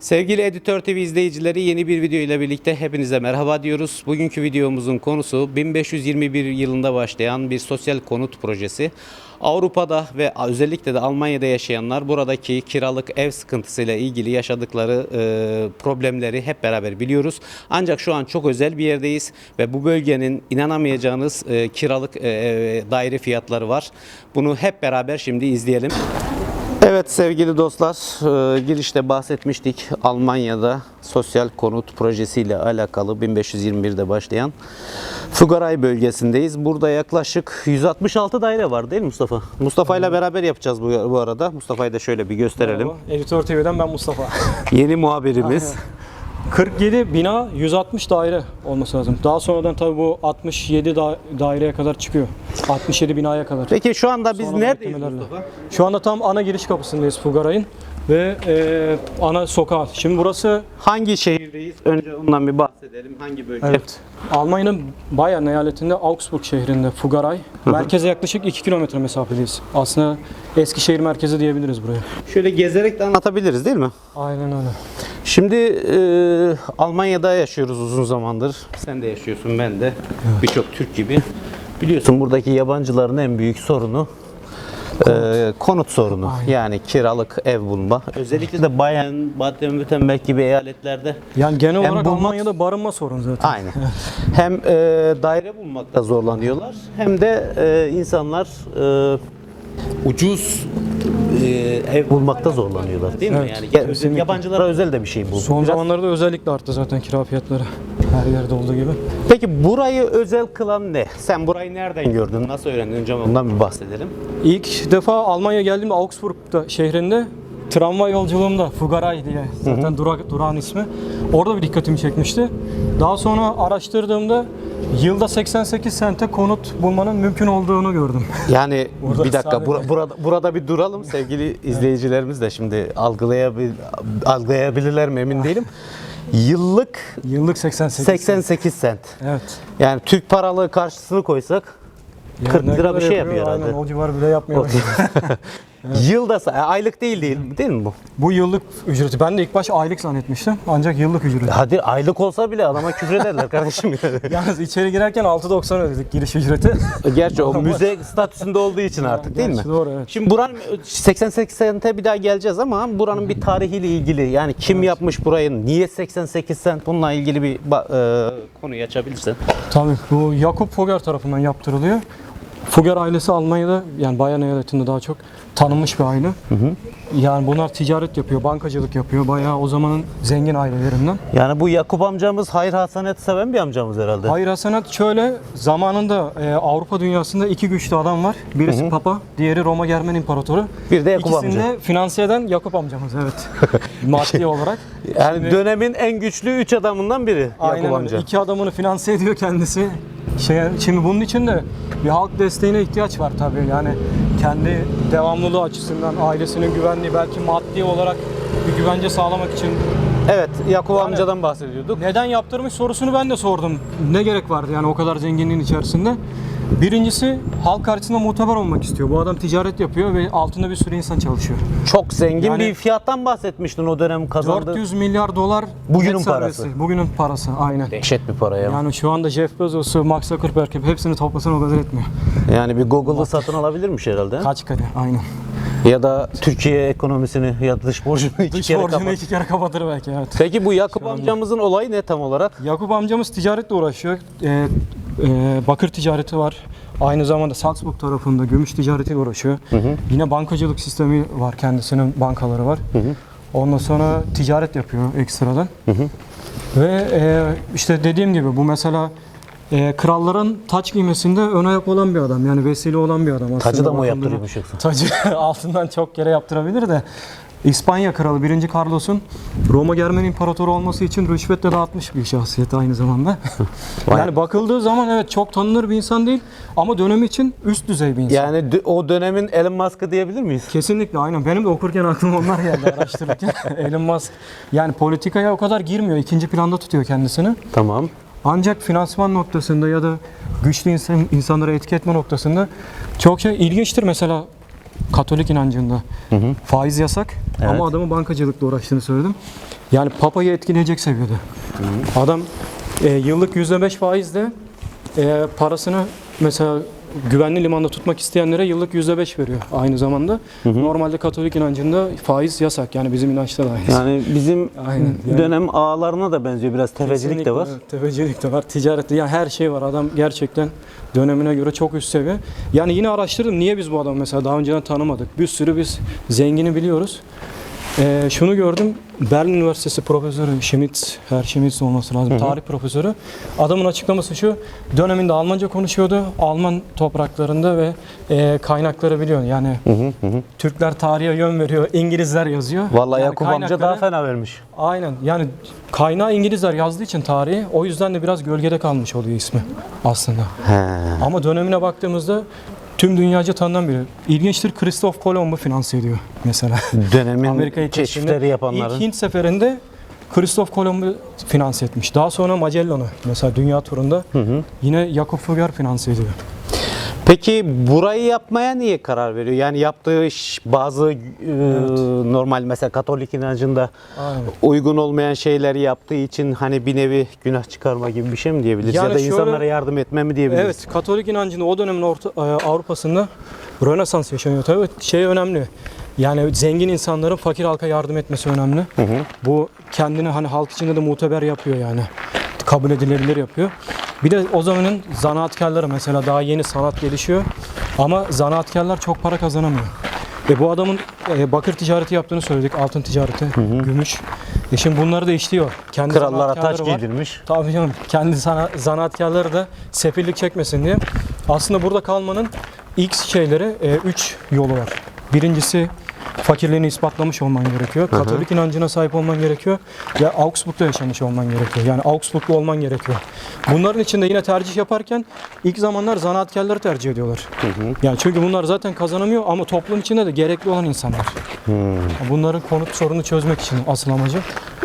Sevgili Editör TV izleyicileri yeni bir video ile birlikte hepinize merhaba diyoruz. Bugünkü videomuzun konusu 1521 yılında başlayan bir sosyal konut projesi. Avrupa'da ve özellikle de Almanya'da yaşayanlar buradaki kiralık ev sıkıntısıyla ilgili yaşadıkları e, problemleri hep beraber biliyoruz. Ancak şu an çok özel bir yerdeyiz ve bu bölgenin inanamayacağınız e, kiralık e, e, daire fiyatları var. Bunu hep beraber şimdi izleyelim. Evet sevgili dostlar, e, girişte bahsetmiştik Almanya'da sosyal konut projesiyle alakalı 1521'de başlayan Fugaray bölgesindeyiz. Burada yaklaşık 166 daire var değil mi Mustafa? Mustafa ile beraber yapacağız bu, bu arada. Mustafa'yı da şöyle bir gösterelim. Merhaba, Editör TV'den ben Mustafa. Yeni muhabirimiz. 47 bina 160 daire olması lazım. Daha sonradan tabii bu 67 da- daireye kadar çıkıyor. 67 binaya kadar. Peki şu anda biz neredeyiz. Mustafa? Şu anda tam ana giriş kapısındayız Fugaray'ın ve e, ana sokağı. Şimdi burası Hangi şehirdeyiz? Önce ondan bir bahsedelim. Hangi bölge? evet Almanya'nın Bayern eyaletinde Augsburg şehrinde Fugaray. Merkeze yaklaşık 2 kilometre mesafedeyiz. Aslında Eskişehir merkezi diyebiliriz buraya. Şöyle gezerek de anlatabiliriz değil mi? Aynen öyle. Şimdi e, Almanya'da yaşıyoruz uzun zamandır. Sen de yaşıyorsun, ben de. Birçok Türk gibi. Biliyorsun buradaki yabancıların en büyük sorunu konut, konut sorunu. Yani kiralık ev bulma. Özellikle de Bayern, Baden-Württemberg gibi eyaletlerde Yani genel olarak bulmak- Almanya'da barınma sorunu zaten. aynı. hem e, daire bulmakta zorlanıyorlar hem de e, insanlar e, ucuz e, ev bulmakta zorlanıyorlar değil mi? Evet, Yani kesinlikle. yabancılara özel de bir şey bu. Son Biraz- zamanlarda özellikle arttı zaten kira fiyatları. Her yerde olduğu gibi. Peki burayı özel kılan ne? Sen burayı nereden gördün? Nasıl öğrendin? Önce ondan bir bahsedelim. İlk defa Almanya geldiğimde Augsburg'da şehrinde tramvay yolculuğumda Fugaray diye zaten durak, durağın ismi. Orada bir dikkatimi çekmişti. Daha sonra araştırdığımda yılda 88 sente konut bulmanın mümkün olduğunu gördüm. Yani Burada bir dakika bura- burada burada bir duralım sevgili izleyicilerimiz de şimdi algılayabil algılayabilirler mi emin değilim. Yıllık Yıllık 88. 88 sent. Evet. Yani Türk paralığı karşısını koysak Yani 40 ne lira bir şey yapıyor Aynen herhalde. o civar bile yapmıyor. yılda sa- aylık değil değil değil mi bu? Bu yıllık ücreti. Ben de ilk baş aylık zannetmiştim. Ancak yıllık ücreti. Hadi aylık olsa bile adama küfrederler kardeşim. yani. Yalnız içeri girerken 6.90 ödedik giriş ücreti. Gerçi o müze statüsünde olduğu için artık değil mi? Gerçi doğru, evet. Şimdi buranın 88 sente bir daha geleceğiz ama buranın bir tarihiyle ilgili yani kim yapmış burayı, niye 88 sent bununla ilgili bir ba- e, konuyu açabilirsin. Tabii bu Yakup Fugger tarafından yaptırılıyor. Fugger ailesi Almanya'da yani Bayern eyaletinde daha çok tanınmış bir aile. Yani bunlar ticaret yapıyor, bankacılık yapıyor. Bayağı o zamanın zengin ailelerinden. Yani bu Yakup amcamız hayır hasanet seven bir amcamız herhalde. Hayır Hasanat şöyle zamanında e, Avrupa dünyasında iki güçlü adam var. Birisi Papa, diğeri Roma Germen İmparatoru. Bir de Yakup İkisini amca. de finanse eden Yakup amcamız evet. Maddi olarak. Yani dönemin en güçlü üç adamından biri Aynen Yakup öyle. amca. İki adamını finanse ediyor kendisi. Şey, şimdi bunun için de bir halk desteğine ihtiyaç var tabii. Yani kendi devamlılığı açısından ailesinin güvenliği belki maddi olarak bir güvence sağlamak için Evet Yakup amcadan bahsediyorduk. neden yaptırmış sorusunu ben de sordum. Ne gerek vardı yani o kadar zenginliğin içerisinde? Birincisi halk karşısında muteber olmak istiyor. Bu adam ticaret yapıyor ve altında bir sürü insan çalışıyor. Çok zengin Yani- bir fiyattan bahsetmiştin o dönem kazandı. 400 milyar dolar Bugünün parası. Bugünün parası aynen. Dehşet bir para ya. Yani şu anda Jeff Bezos'u, Mark Zuckerberg hepsini toplasan o kadar etmiyor. Yani bir Google'ı satın alabilirmiş herhalde. Kaç kare aynen. Ya da Türkiye ekonomisini ya da dış borcunu iki Dış kere borcunu kapat. iki kere kapatır belki evet. Peki bu Yakup amcamızın olayı ne tam olarak? Yakup amcamız ticaretle uğraşıyor. Ee, e, bakır ticareti var. Aynı zamanda Salzburg tarafında gümüş ticaretiyle uğraşıyor. Yine bankacılık sistemi var kendisinin bankaları var. Ondan sonra ticaret yapıyor ekstradan. Ve e, işte dediğim gibi bu mesela e, kralların taç giymesinde ön ayak olan bir adam. Yani vesile olan bir adam aslında. Tacı da mı bakıldığında. yaptırıyormuş yoksa? Tacı altından çok kere yaptırabilir de İspanya kralı 1. Carlos'un Roma Germen İmparatoru olması için rüşvetle dağıtmış bir şahsiyet aynı zamanda. Vay. yani bakıldığı zaman evet çok tanınır bir insan değil ama dönemi için üst düzey bir insan. Yani dö- o dönemin Elon Musk'ı diyebilir miyiz? Kesinlikle aynen. Benim de okurken aklıma onlar geldi araştırırken. Elon Musk yani politikaya o kadar girmiyor. ikinci planda tutuyor kendisini. Tamam. Ancak finansman noktasında ya da güçlü insan, insanları etki etme noktasında çok şey ilginçtir mesela Katolik inancında faiz yasak ama adamın bankacılıkla uğraştığını söyledim. Yani Papa'yı etkileyecek seviyede. Adam e, yıllık %5 faizle e, parasını mesela güvenli limanda tutmak isteyenlere yıllık %5 veriyor aynı zamanda. Normalde Katolik inancında faiz yasak yani bizim inançta da aynı. Yani bizim Aynen, yani- dönem ağalarına da benziyor biraz tefecilik de var. evet, tefecilik de var, ticaret de yani her şey var. Adam gerçekten dönemine göre çok üst seviye. Yani yine araştırdım niye biz bu adamı mesela daha önceden tanımadık. Bir sürü biz zengini biliyoruz. Ee, şunu gördüm. Berlin Üniversitesi profesörü Schmitz, Herr Schmitz olması lazım. Tarih profesörü. Adamın açıklaması şu. Döneminde Almanca konuşuyordu. Alman topraklarında ve e, kaynakları biliyor. Yani Türkler tarihe yön veriyor. İngilizler yazıyor. Vallahi Yani Yakup amca daha fena vermiş. Aynen yani kaynağı İngilizler yazdığı için tarihi o yüzden de biraz gölgede kalmış oluyor ismi aslında. He. Ama dönemine baktığımızda tüm dünyaca tanınan biri. İlginçtir Christoph Kolomb'u finanse ediyor mesela. Dönemin Amerika'yı keşifleri yapanların. İlk Hint seferinde Christoph Kolomb'u finanse etmiş. Daha sonra Magellan'ı mesela dünya turunda yine Jakob Fugger finanse ediyor. Peki burayı yapmaya niye karar veriyor? Yani yaptığı iş bazı e, normal mesela Katolik inancında Aynen. uygun olmayan şeyleri yaptığı için hani bir nevi günah çıkarma gibi bir şey mi diyebiliriz? Yani ya da şöyle- insanlara yardım etme mi diyebiliriz? Evet, Katolik inancında o dönemin orta, e, Avrupa'sında Rönesans yaşanıyor. Tabii şey önemli. Yani zengin insanların fakir halka yardım etmesi önemli. Bu kendini hani halk içinde de muteber yapıyor yani. Kabul edilebilir yapıyor. Bir de o zamanın zanaatkarları mesela daha yeni sanat gelişiyor. Ama zanaatkarlar çok para kazanamıyor. E bu adamın e, bakır ticareti yaptığını söyledik, altın ticareti, gümüş. E şimdi bunları da işliyor. Kendi Krallara taç var. giydirmiş. Tabii canım. Kendi sana, zanaatkarları da sefillik çekmesin diye. Aslında burada kalmanın ilk şeyleri 3 yolu var. Birincisi fakirliğini ispatlamış olman gerekiyor. Katolik inancına sahip olman gerekiyor. Ya Augsburg'da yaşamış olman gerekiyor. Yani Augsburglu olman gerekiyor. Bunların içinde yine tercih yaparken ilk zamanlar zanaatkarları tercih ediyorlar. Yani çünkü bunlar zaten kazanamıyor ama toplum içinde de gerekli olan insanlar. Bunların konut sorunu çözmek için asıl amacı.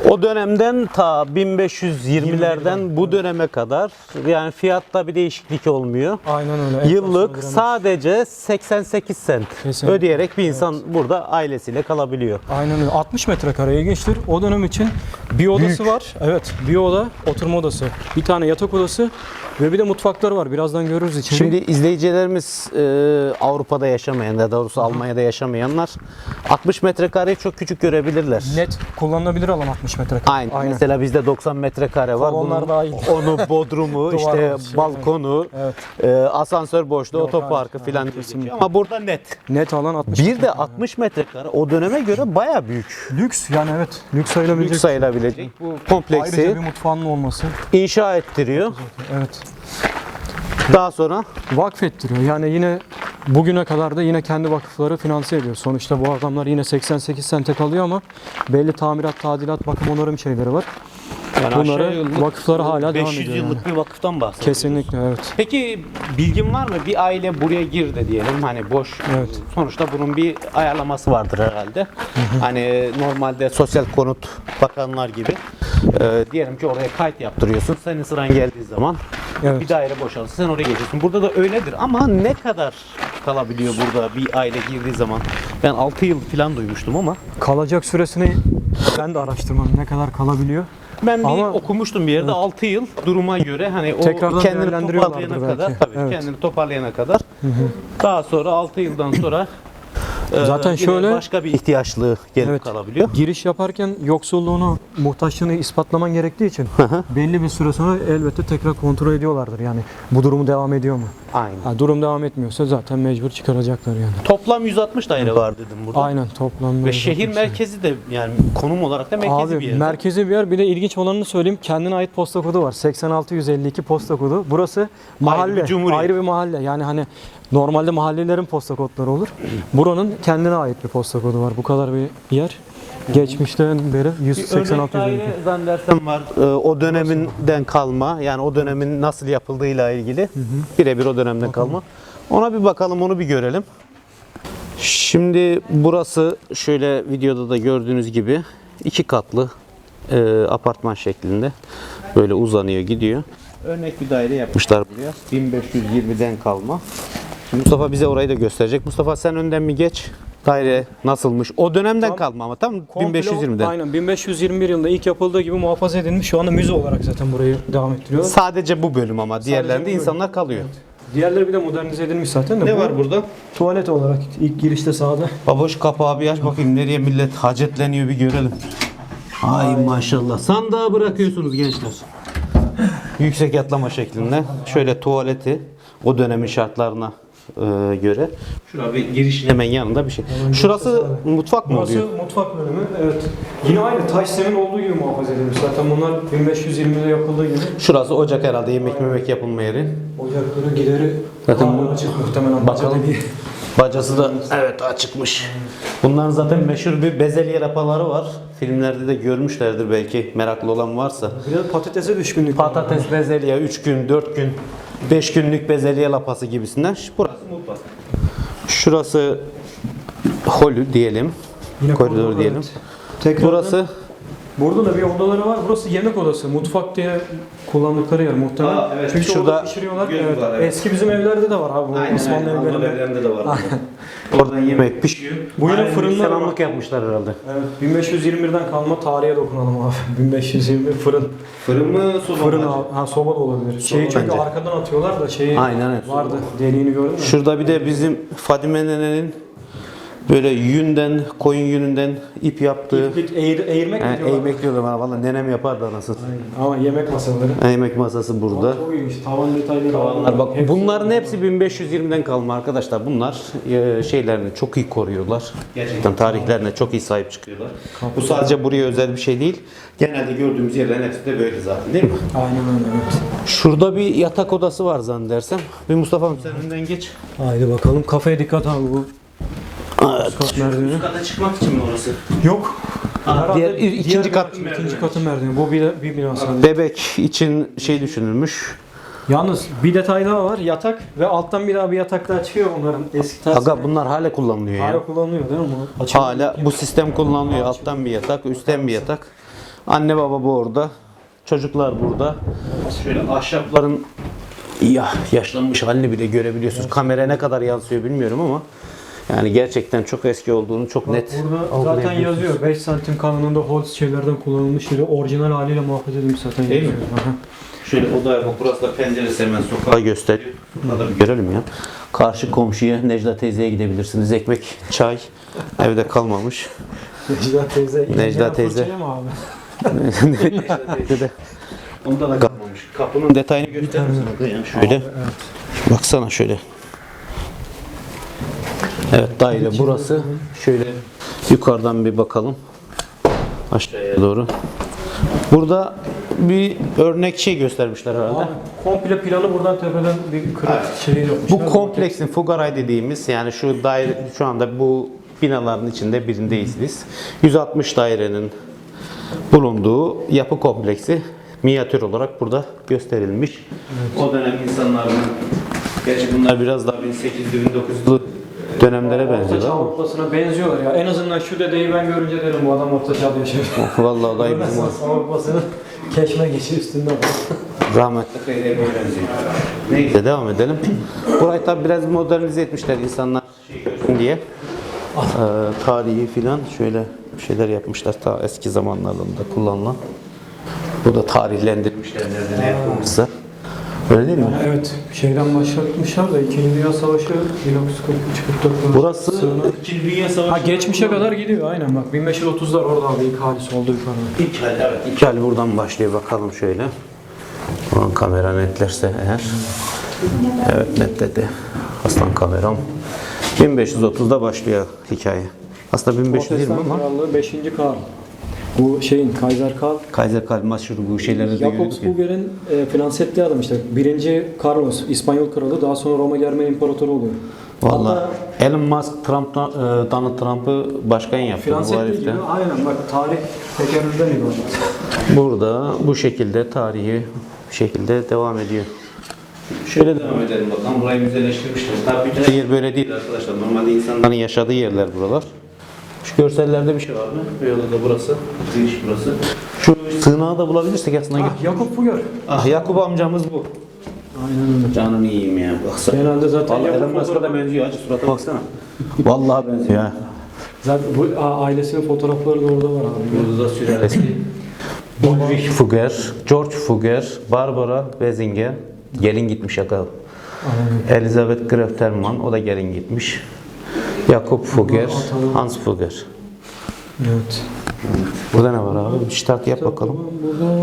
O dönemden ta 1520'lerden bu döneme kadar yani fiyatta bir değişiklik olmuyor. Aynen öyle. Yıllık sadece 88 sent Kesinlikle. ödeyerek bir insan burada ailesiyle kalabiliyor. Aynen öyle. 60 metrekare ilginçtir. O dönem için bir odası var. Evet. Bir oda, oturma odası. Bir tane yatak odası ve bir de mutfakları var. Birazdan görürüz içeri. Şimdi izleyicilerimiz e, Avrupa'da yaşamayan ya da doğrusu Almanya'da yaşamayanlar 60 metrekareyi çok küçük görebilirler. net kullanılabilir alan 60 metrekare. Aynen. Mesela bizde 90 metrekare var. Kolonlar Bunun dahil. Onu bodrumu, işte şey, balkonu, Evet. e, asansör boşluğu, Yok, otoparkı hayır, filan kesinlikle. Ama burada net. Net alan 60 Bir de metrekare. 60 metrekare o döneme göre baya büyük. Lüks yani evet. Lüks sayılabilecek. Lüks sayılabilecek bu Ayrıca kompleksi bir mutfağının olması. inşa ettiriyor. Evet. Daha sonra Vakfettiriyor. Yani yine bugüne kadar da yine kendi vakıfları finanse ediyor. Sonuçta bu adamlar yine 88 sente kalıyor ama belli tamirat, tadilat, bakım onarım şeyleri var. Bunları vakıfları hala devam 500 ediyor yıllık bir vakıftan bahsediyoruz. Kesinlikle evet. Peki bilgin var mı? Bir aile buraya girdi diyelim hani boş. Evet. Sonuçta bunun bir ayarlaması vardır herhalde. hani normalde sosyal konut bakanlar gibi. Ee, diyelim ki oraya kayıt yaptırıyorsun. Senin sıran geldiği zaman Evet. bir daire boşalır. Sen oraya geçiyorsun. Burada da öyledir ama ne kadar kalabiliyor burada bir aile girdiği zaman? Ben 6 yıl falan duymuştum ama Kalacak süresini ben de araştırmadım ne kadar kalabiliyor. ben bir Ama- okumuştum bir yerde 6 yıl duruma göre hani o Tekrardan kendini değerlendiriyorlardır toparlayana belki. kadar tabii Evet. kendini toparlayana kadar daha sonra 6 yıldan sonra Zaten yine şöyle- başka bir ihtiyaçlığı gelip Evet. kalabiliyor. Giriş yaparken yoksulluğunu, muhtaçlığını ispatlaman gerektiği için belli bir süre sonra elbette tekrar kontrol ediyorlardır. Yani bu durumu devam ediyor mu? Aynen. Ha, durum devam etmiyorsa zaten mecbur çıkaracaklar yani. Toplam 160 daire var dedim burada. Aynen toplam. Ve şehir merkezi de yani konum olarak da merkezi Abi bir yer. merkezi bir yer. Bir de ilginç olanını söyleyeyim. Kendine ait posta kodu var. 86152 posta kodu. Burası mahalle. bir cumhuriyet. ayrı bir mahalle. Yani hani normalde mahallelerin posta kodları olur. Buranın kendine ait bir posta kodu var. Bu kadar bir yer. Geçmişten beri Örnek 186 daire zannedersem var. Ee, o döneminden kalma yani o dönemin nasıl yapıldığıyla ilgili birebir o dönemden kalma. Ona bir bakalım onu bir görelim. Şimdi burası şöyle videoda da gördüğünüz gibi iki katlı e, apartman şeklinde böyle uzanıyor gidiyor. Örnek bir daire yapmışlar buraya 1520'den kalma. Mustafa bize orayı da gösterecek. Mustafa sen önden mi geç? Daire nasılmış? O dönemden Tam- kalma ama tam Komple 1520'den. Aynen 1521 yılında ilk yapıldığı gibi muhafaza edilmiş. Şu anda müze olarak zaten burayı devam ettiriyorlar. Sadece bu bölüm ama diğerlerinde bölüm. insanlar kalıyor. Diğerleri bir de modernize edilmiş zaten de. Ne bu var burada? Tuvalet olarak ilk girişte sağda. Baboş kapağı bir aç bakayım nereye millet hacetleniyor bir görelim. Ay maşallah. Sandığa bırakıyorsunuz gençler. Yüksek yatlama şeklinde. Şöyle tuvaleti o dönemin şartlarına e, göre. Şurada bir girişin hemen yanında bir şey. Şurası mutfak mı Burası oluyor? mutfak bölümü. Evet. Yine aynı taş zemin olduğu gibi muhafaza edilmiş. Zaten bunlar 1520'de yapıldığı gibi. Şurası ocak herhalde yemek memek yapılma yeri. Ocakları gideri Zaten bu- açık muhtemelen. Bakalım. Bacada bir- Bacası da evet açıkmış. Bunların zaten meşhur bir bezelye rapaları var. Filmlerde de görmüşlerdir belki meraklı olan varsa. Bir de patatese düşkünlük. Patates bezelye 3 gün, 4 gün, 5 günlük bezelye lapası gibisinden. Burası mutfak. Şurası holü diyelim. Yine koridor koridor, diyelim. evet. Tekrardan- Burası Burada da bir odaları var. Burası yemek odası. Mutfak diye kullandıkları yer muhtemelen. Aa, evet. Çünkü Şurada orada pişiriyorlar. Evet. var, evet. Eski bizim evlerde de var abi. Bu Osmanlı evlerinde. de var. Oradan yemek pişiyor. Bu yine Aynen, fırınlar selamlık var. yapmışlar herhalde. Evet. 1521'den kalma tarihe dokunalım abi. 1521 fırın. Fırın mı soba Fırın abi. Ha soba da olabilir. Şeyi çünkü bence. arkadan atıyorlar da şeyi Aynen, evet. vardı. Deliğini gördün mü? Şurada bir de bizim Fadime nenenin böyle yünden, koyun yününden ip yaptığı İplik eğir, eğirmek mi diyorlar? eğmek diyorlar bana valla nenem yapardı anasını. Ama yemek masaları. Eğmek masası burada. Çok ilginç. Tavan detayları. Bunlar bak Hepsi- bunların hepsi 1520'den kalma arkadaşlar. Bunlar e, şeylerini çok iyi koruyorlar. Gerçekten tarihlerine çok iyi sahip çıkıyorlar. Bu sadece buraya özel bir şey değil. Genelde gördüğümüz yerlerin hepsi de böyle zaten değil mi? Aynen öyle evet. Şurada bir yatak odası var zannedersem. Bir Mustafa'm sen önden geç. Haydi bakalım kafaya dikkat abi bu. Evet. Kat merdiveni. kata çıkmak için mi orası? Yok. Ha, diğer, ikinci kat. ikinci katın merdiveni. Bu bir, bir bina sadece. Bebek için şey düşünülmüş. Yalnız bir detay daha var. Yatak ve alttan bir daha bir yatak daha çıkıyor bunların eski tarzı. Aga bunlar hala kullanılıyor ya. Hala kullanılıyor değil mi bu? Açılıyor. Hala bu sistem kullanılıyor. Alttan bir yatak, üstten bir yatak. Anne baba bu orada. Çocuklar burada. Şöyle ahşapların ya yaşlanmış halini bile görebiliyorsunuz. Kamera ne kadar yansıyor bilmiyorum ama yani gerçekten çok eski olduğunu çok net Burada zaten yazıyor 5 santim kalınlığında Holz şeylerden kullanılmış yeri orijinal haliyle muhafaza edilmiş zaten Değil mi? yazıyor. Aha. Şöyle odaya bak burası da penceresi hemen sokağa gösteriyor. Sokağı bir görelim ya. Karşı komşuya Necla teyzeye gidebilirsiniz. Ekmek, çay evde kalmamış. Necla teyze. Necla teyze. abi? Teyze de onda da kalmamış. Kapının detayını gösterir misin? Yani şöyle. Baksana şöyle. Evet daire burası. Şöyle yukarıdan bir bakalım. Aşağıya doğru. Burada bir örnek şey göstermişler herhalde. Abi, komple planı buradan tepeden bir kırık şey yapmışlar. Bu kompleksin Fugaray dediğimiz yani şu daire şu anda bu binaların içinde birindeyiz biz. 160 dairenin bulunduğu yapı kompleksi minyatür olarak burada gösterilmiş. O dönem insanların gerçi bunlar biraz daha 1800-1900'lü dönemlere Orta benziyor ama Avrupa'sına benziyorlar ya. En azından şu dedeyi ben görünce derim bu adam orta çağda yaşıyor. vallahi olay bizim Rönesans Avrupa'sının keşme geçi üstünde var. rahmetli Kayı'ya benziyor. Neyse devam edelim. Burayı tabi biraz modernize etmişler insanlar şey diye. Ee, tarihi filan şöyle bir şeyler yapmışlar ta eski zamanlarında kullanılan. Bu da tarihlendirmişler nerede ne yapılmışsa. Öyle değil mi? Evet, şeyden başlatmışlar da 2. Dünya Savaşı 1943-44 Burası. 2. Dünya Savaşı. Ha geçmişe kadar gidiyor aynen bak 1530'lar orada abi ilk halisi oldu yukarıda. İlk hal, evet. İlk hal buradan başlıyor bakalım şöyle. Ulan kamera netlerse eğer. Evet netledi. Aslan kameram. 1530'da başlıyor hikaye. Aslında 1520 Protestan ama Krallığı 5. Karl. Bu şeyin Kaiser Karl. Kaiser Karl meşhur bu şeylerde de görüyoruz ya. Jakobsburger'in e, finanse ettiği adam işte. Birinci Carlos, İspanyol kralı daha sonra Roma Germen İmparatoru oluyor. Valla Elon Musk Trump'tan, e, Donald Trump'ı başkan yaptı Finanse bu ettiği gibi aynen bak tarih tekerrürden ibaret. Burada bu şekilde tarihi bir şekilde devam ediyor. Şöyle devam edelim bakalım. Burayı müzeleştirmişler. Tabii bütün yer böyle değil arkadaşlar. Normalde insanların yaşadığı yerler buralar. Görsellerde bir şey var mı? Böyle da burası. Giriş burası. Şu sığınağı da bulabilirsek aslında. Ah Jakob Fugger. Ah Yakup amcamız bu. Aynen öyle. Canını yiyeyim ya. Baksana. Genelde zaten Vallahi Elon Musk'a da benziyor. Hacı surata baksana. Vallahi benziyor ha. Zaten bu ailesinin fotoğrafları da orada var abi. Burada da sülalesi. Ulrich Fugger, George Fugger, Barbara Weisinger. Gelin gitmiş yakal. Elizabeth Graf Terman, o da gelin gitmiş. Jakob Fugger, Hans Fugger. Evet. Burada ne var abi? Bir start yap bakalım. Burada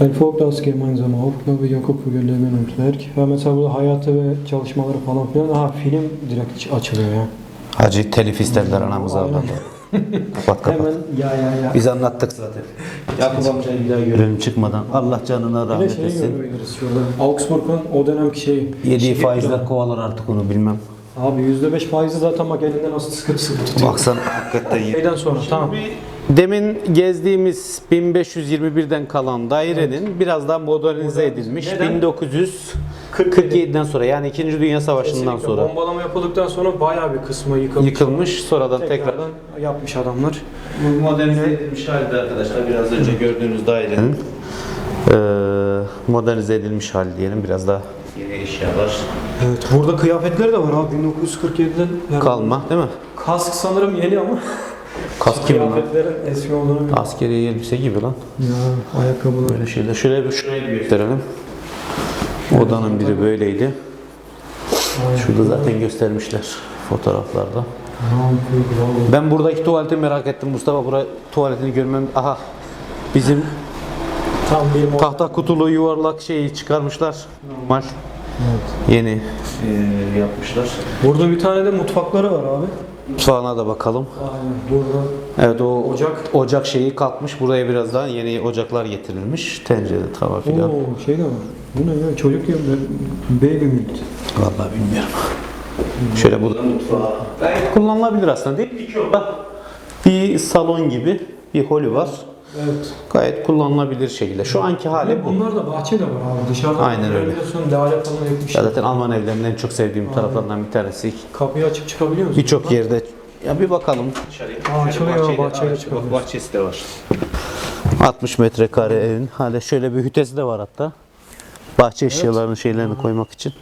Erfolg das gemeinsame Aufgabe Jakob Fugger Leben und Werk. Ha mesela burada hayatı ve çalışmaları falan filan. Ha film direkt açılıyor ya. Hacı telif istediler anamızı Aynen. Allah'tan. kapat kapat. Hemen ya ya ya. Biz anlattık zaten. Yakup amcayı bir daha görelim çıkmadan. Allah canına rahmet şeyi etsin. Augsburg'un o dönemki şeyi. Yediği Şehir faizler kovalar artık onu bilmem. Abi %5 faizi zaten bak elinde nasıl sıkı sıkı tutuyor. Baksana hakikaten iyi. Şeyden sonra tamam. Demin gezdiğimiz 1521'den kalan dairenin biraz daha modernize edilmiş. Neden? 1947'den sonra yani 2. Dünya Savaşı'ndan Kesinlikle sonra Bombalama yapıldıktan sonra bayağı bir kısmı yıkılmış. yıkılmış. Sonradan tekrar Tekrardan yapmış adamlar. Bu modernize edilmiş halde arkadaşlar biraz önce gördüğünüz dairenin eee, modernize edilmiş hali diyelim biraz daha yeni eşyalar Evet. Burada kıyafetleri de var abi 1947'den. Yani kalma değil mi? Kask sanırım yeni ama Kask gibi lan. kıyafetlerin eski olduğunu biliyorum. Askeri elbise gibi lan. Ya ayakkabılar. Böyle şeyler. Şöyle bir şurayı bir gösterelim. Odanın biri böyleydi. Şurada zaten göstermişler fotoğraflarda. Ben buradaki tuvaleti merak ettim. Mustafa buraya tuvaletini görmem. Aha. Bizim Tam bir mod. tahta kutulu yuvarlak şeyi çıkarmışlar. Normal. Yeni eee, yapmışlar. Burada bir tane de mutfakları var abi. Mutfağına da bakalım. Aynen. Burada Evet o Ocak. ocak şeyi kalkmış. Buraya biraz daha yeni ocaklar getirilmiş. Tencere, tava filan. Oo, şey de var. Bu ne ya? Çocuk gibi baby milk. Vallahi bilmiyorum. Şöyle bu mutfağı. Kullanılabilir aslında değil mi? Bir salon gibi bir holü var. Evet. Gayet kullanılabilir şekilde. Şu anki hali bu. Bunlar da bahçe de var abi. Dışarıda Aynen öyle. görebiliyorsun, Lale falan yapmış. Ya zaten Alman evlerinin en çok sevdiğim taraflarından bir tanesi. Kapıyı açıp çıkabiliyor musun? Birçok yerde ya bir bakalım. Aa, açılıyor, bahçeyle çıkabiliyorsun. Bahçesi de var. 60 metrekare evin. Hala şöyle bir hütesi de var hatta. Bahçe eşyalarını şeylerini koymak için.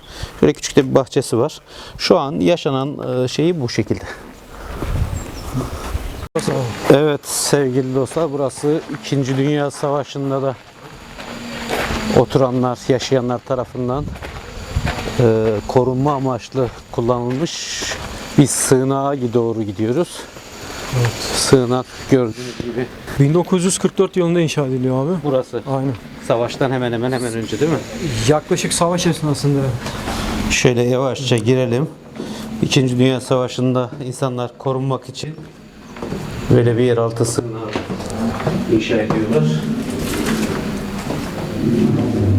Şöyle küçük de bir bahçesi var. Şu an yaşanan e, şeyi bu şekilde. Evet sevgili dostlar burası 2. Dünya Savaşı'nda da oturanlar, yaşayanlar tarafından e, korunma amaçlı kullanılmış bir sığınağa doğru gidiyoruz. Sığınak gördüğünüz gibi 1944 yılında inşa ediliyor abi. burası. Aynen. Savaştan hemen hemen hemen önce değil mi? Yaklaşık savaş esnasında. Şöyle yavaşça girelim. İkinci Dünya Savaşı'nda insanlar korunmak için böyle bir yeraltı sığınağı inşa ediyorlar.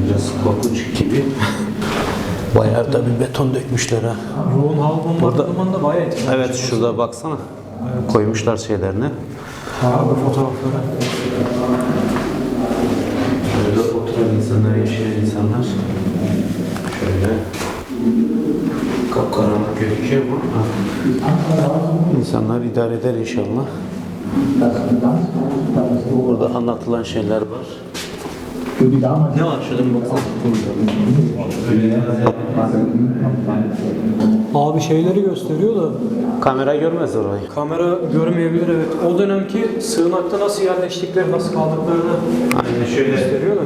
Biraz korkunç gibi. Bayağı da bir beton dökmüşler ha. Yoğun hava bombardımanında bayağı etkili. Evet şurada baksana. Koymuşlar şeylerini. Abi fotoğrafları. Şöyle oturan insanlar, yaşayan insanlar. Şöyle. Kapkaranlık gözüküyor mu? İnsanlar idare eder inşallah. Burada anlatılan şeyler var. Ne var şurada bir baksana. Abi şeyleri gösteriyor da Kamera görmez orayı. kamera görmeyebilir evet. O dönemki sığınakta nasıl yerleştikleri, nasıl kaldıklarını Aynen şöyle. gösteriyor da.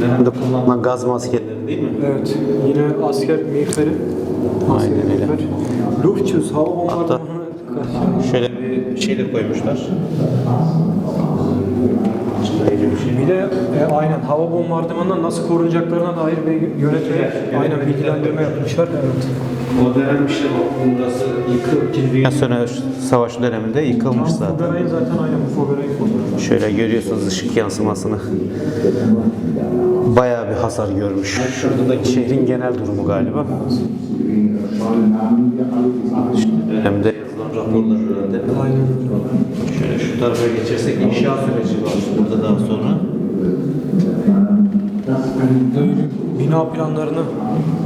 Dönemde kullanılan gaz maskeleri değil mi? Evet. Yine asker miğferi. Aynen öyle. Luftschüss, hava bombardımanına karşı. Şöyle bir şey de koymuşlar. Bir şey. Bir de e, aynen hava bombardımanından nasıl korunacaklarına dair bir yönetim, aynen bilgilendirme yapmışlar. Evet. O dönem işte bu- burası yıkıl, İkinci Dünya Sonra Savaşı döneminde yıkılmış zaten. Fogaray'ın zaten aynen bu Fogaray'ın fotoğrafı. Şöyle görüyorsunuz ışık yansımasını. Bayağı bir hasar görmüş. Şuradaki şehrin genel durumu galiba. Şu dönemde yazılan raporlar herhalde. Aynen öyle. Şöyle şu tarafa geçersek inşaat süreci var burada daha sonra. Bina planlarını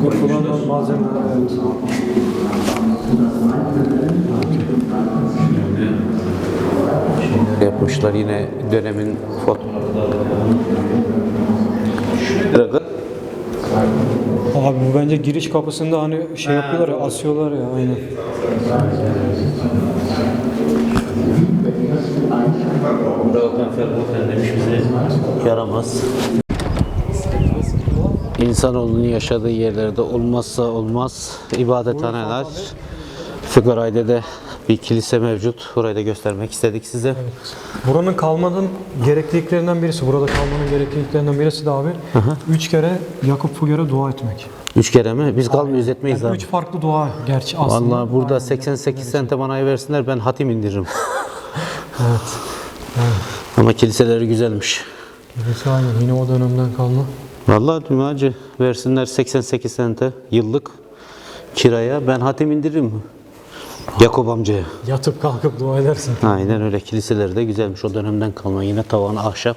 kullanılan malzemeler. Evet. Yapmışlar yine dönemin fotoğrafları. Abi bu bence giriş kapısında hani şey yapıyorlar ya, asıyorlar ya aynen. demiş bize yaramaz. İnsanoğlunun yaşadığı yerlerde olmazsa olmaz ibadethaneler. Fıkaray'da da bir kilise mevcut. Burayı da göstermek istedik size. Buranın kalmanın gerekliliklerinden birisi, burada kalmanın gerekliliklerinden birisi de abi üç kere Yakup Fuger'e dua etmek. Üç kere mi? Biz kalmıyoruz etmeyiz Yani abi. üç farklı dua gerçi aslında. Vallahi burada 88 sente bana versinler ben hatim indiririm. Ama kiliseleri güzelmiş. Birisi aynen yine o dönemden kalma. Vallahi Cumacı versinler 88 sente yıllık kiraya ben hatim indiririm. Yakup amcaya. Yatıp kalkıp dua edersin. Aynen öyle kiliseleri de güzelmiş o dönemden kalma yine tavanı ahşap.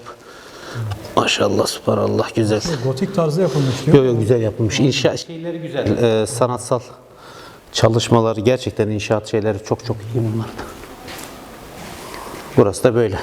Maşallah subhanallah güzel. Gotik tarzda yapılmış diyor. Yok yok güzel yapılmış. İnşaat şeyleri güzel. Ee, sanatsal çalışmaları gerçekten inşaat şeyleri çok çok iyi bunlarda. Burası da böyle.